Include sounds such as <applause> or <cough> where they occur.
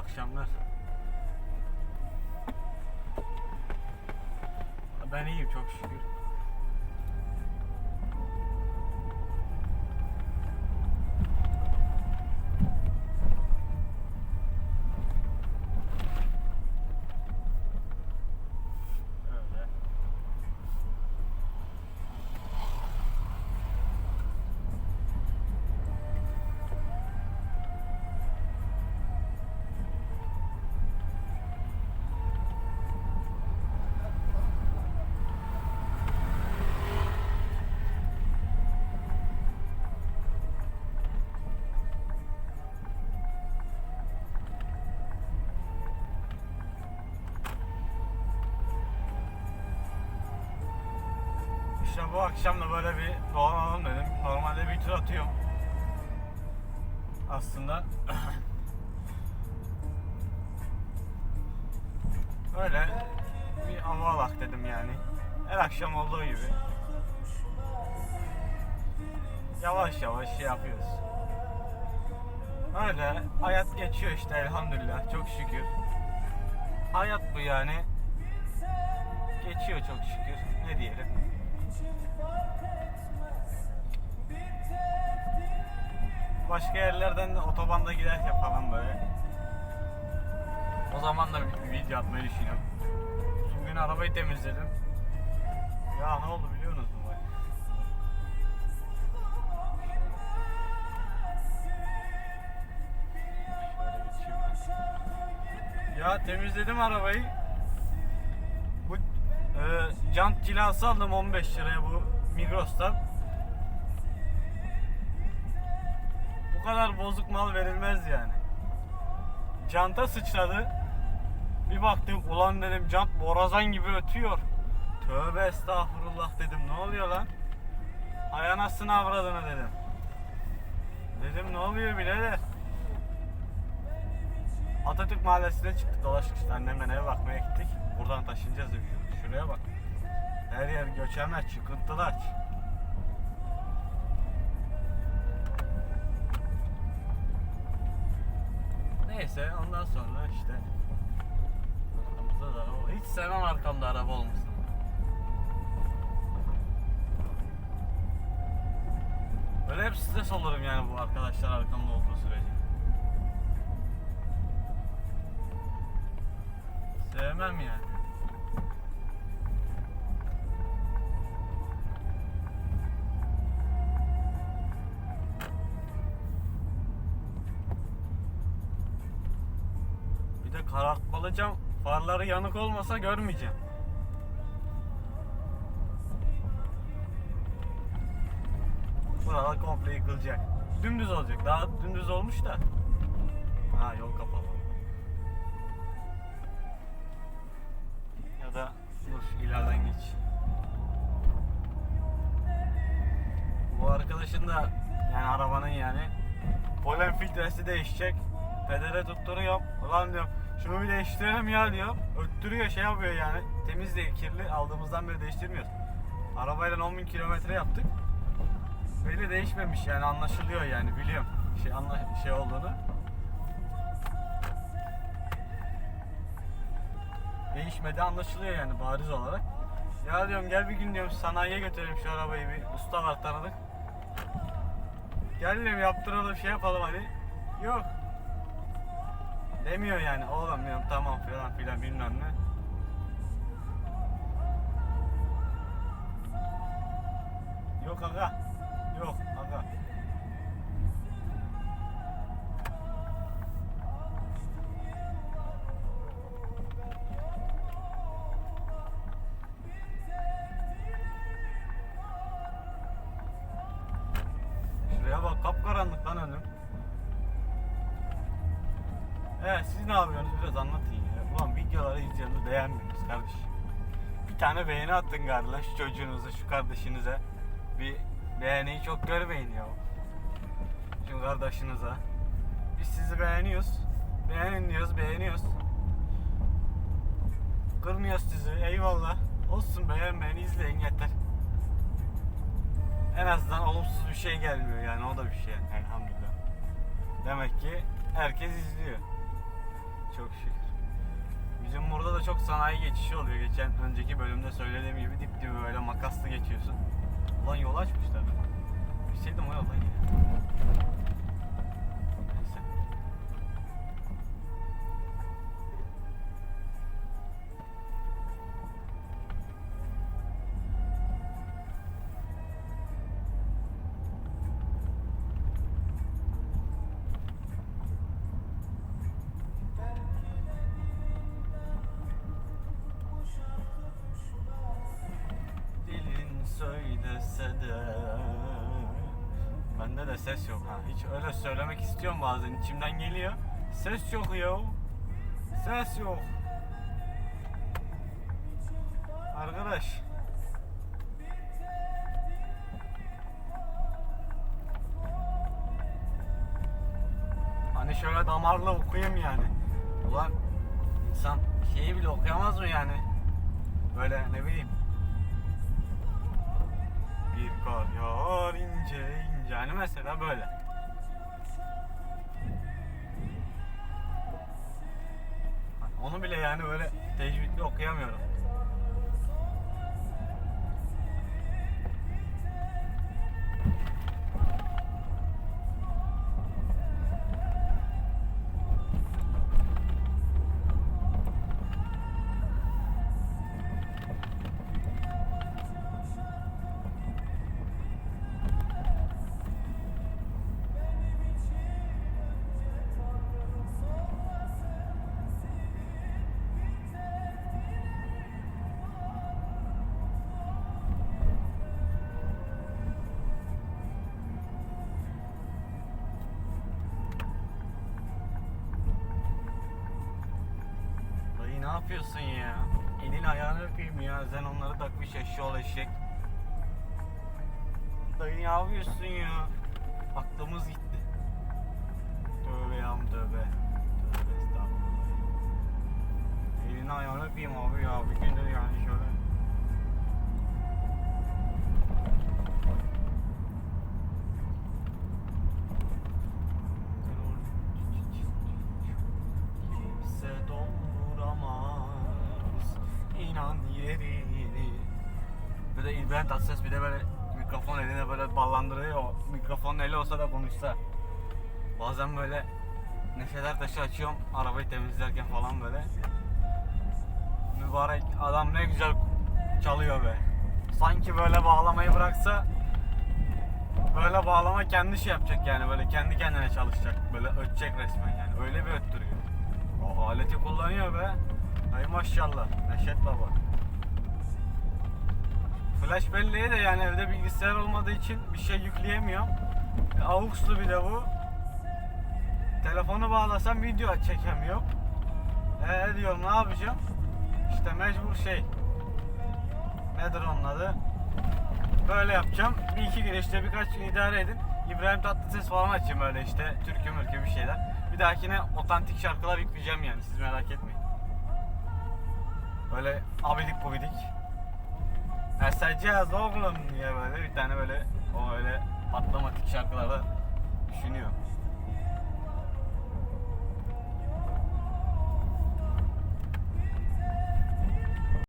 akşamlar. Ben iyiyim çok şükür. İşte bu akşam da böyle bir dolanalım dedim. Normalde bir tur atıyorum. Aslında <coughs> Öyle bir hava alak dedim yani. Her akşam olduğu gibi. yavaş yavaş şey yapıyoruz. Öyle hayat geçiyor işte elhamdülillah çok şükür. Hayat bu yani. Geçiyor çok şükür. Ne diyelim. Başka yerlerden de otobanda giderken falan böyle. O zaman da bir video atmayı düşünüyorum. Bugün arabayı temizledim. Ya ne oldu biliyor musunuz? Ya temizledim arabayı. Bu e, jant cilası aldım 15 liraya bu Migros'tan. Bu kadar bozuk mal verilmez yani. Canta sıçradı. Bir baktım ulan dedim jant borazan gibi ötüyor. Tövbe estağfurullah dedim ne oluyor lan? Ay anasını avradını dedim. Dedim ne oluyor birader? Atatürk Mahallesi'ne çıktık dolaştık işte annemle eve bakmaya gittik. Buradan taşınacağız diyor. Şuraya bak. Her yer göçemez, çıkıntılar. Neyse ondan sonra işte arkamızda da araba Hiç sevmem arkamda araba olmasın. Böyle hep stres olurum yani bu arkadaşlar arkamda olduğu sürece. Sevmem yani. De karartmalı farları yanık olmasa görmeyeceğim. Buralar komple yıkılacak. Dümdüz olacak. Daha dümdüz olmuş da. Ha yol kapalı. Ya da dur ileriden geç. Bu arkadaşın da yani arabanın yani polen filtresi değişecek. Pedere tutturuyorum. Ulan diyorum şunu bir değiştirelim ya diyor. Öttürüyor şey yapıyor yani. Temiz değil kirli. Aldığımızdan beri değiştirmiyoruz. Arabayla 10.000 kilometre yaptık. Böyle değişmemiş yani anlaşılıyor yani biliyorum şey anla şey olduğunu. Değişmedi anlaşılıyor yani bariz olarak. Ya diyorum gel bir gün diyorum sanayiye götürelim şu arabayı bir usta var tanıdık. Gel diyorum yaptıralım şey yapalım hani. Yok. Demiyor yani oğlum diyorum tamam filan filan bilmem ne. Yok aga. Evet siz ne yapıyorsunuz biraz anlatın ya. Ulan videoları izliyorsunuz beğenmiyorsunuz kardeşim. Bir tane beğeni attın galiba şu çocuğunuza, şu kardeşinize. Bir beğeniyi çok görmeyin ya. Şu kardeşinize. Biz sizi beğeniyoruz. Beğenin diyoruz, beğeniyoruz. Kırmıyoruz sizi, eyvallah. Olsun beğenmeyin, izleyin yeter. En azından olumsuz bir şey gelmiyor yani o da bir şey elhamdülillah. Demek ki herkes izliyor. Çok şükür. Bizim burada da çok sanayi geçişi oluyor. Geçen önceki bölümde söylediğim gibi dip dibi böyle makaslı geçiyorsun. Ulan yol açmışlar. Bilseydim o yoldan giderim. Bende de ses yok ha. Hiç öyle söylemek istiyorum bazen içimden geliyor. Ses yok ya. Ses yok. Arkadaş. Hani şöyle damarla okuyayım yani. Ulan insan şeyi bile okuyamaz mı yani? Böyle ne bileyim. Bir kar yağar ince ince Yani mesela böyle. Onu bile yani böyle tecvidli okuyamıyorum. Yapıyorsun ya? Elin ayağını öpeyim ya. Sen onları takmış eşşoğlu eşek. Dayı ne yapıyorsun ya? Aklımız gitti. Tövbe ya tövbe. Tövbe estağfurullah. Elini ayağını öpeyim abi ya. Bir gündür yani şöyle. Böyle ballandırıyor. Mikrofon eli olsa da konuşsa. Bazen böyle neşeler taşı açıyorum arabayı temizlerken falan böyle. Mübarek adam ne güzel çalıyor be. Sanki böyle bağlamayı bıraksa böyle bağlama kendi şey yapacak yani böyle kendi kendine çalışacak. Böyle ötecek resmen yani. Öyle bir öttürüyor. O aleti kullanıyor be. Ay maşallah. Neşet baba. Flash belleği de yani evde bilgisayar olmadığı için bir şey yükleyemiyorum. E, AUX'lu bir de bu. Telefonu bağlasam video çekemiyorum. Eee diyorum ne yapacağım? İşte mecbur şey. Nedir onun adı? Böyle yapacağım. Bir iki gün işte birkaç gün idare edin. İbrahim Tatlıses falan açayım böyle işte. Türkü mürkü bir şeyler. Bir dahakine otantik şarkılar yükleyeceğim yani siz merak etmeyin. Böyle abidik gubidik. Eseceğiz oğlum diye böyle bir tane böyle o öyle patlamatik şarkılarda düşünüyor.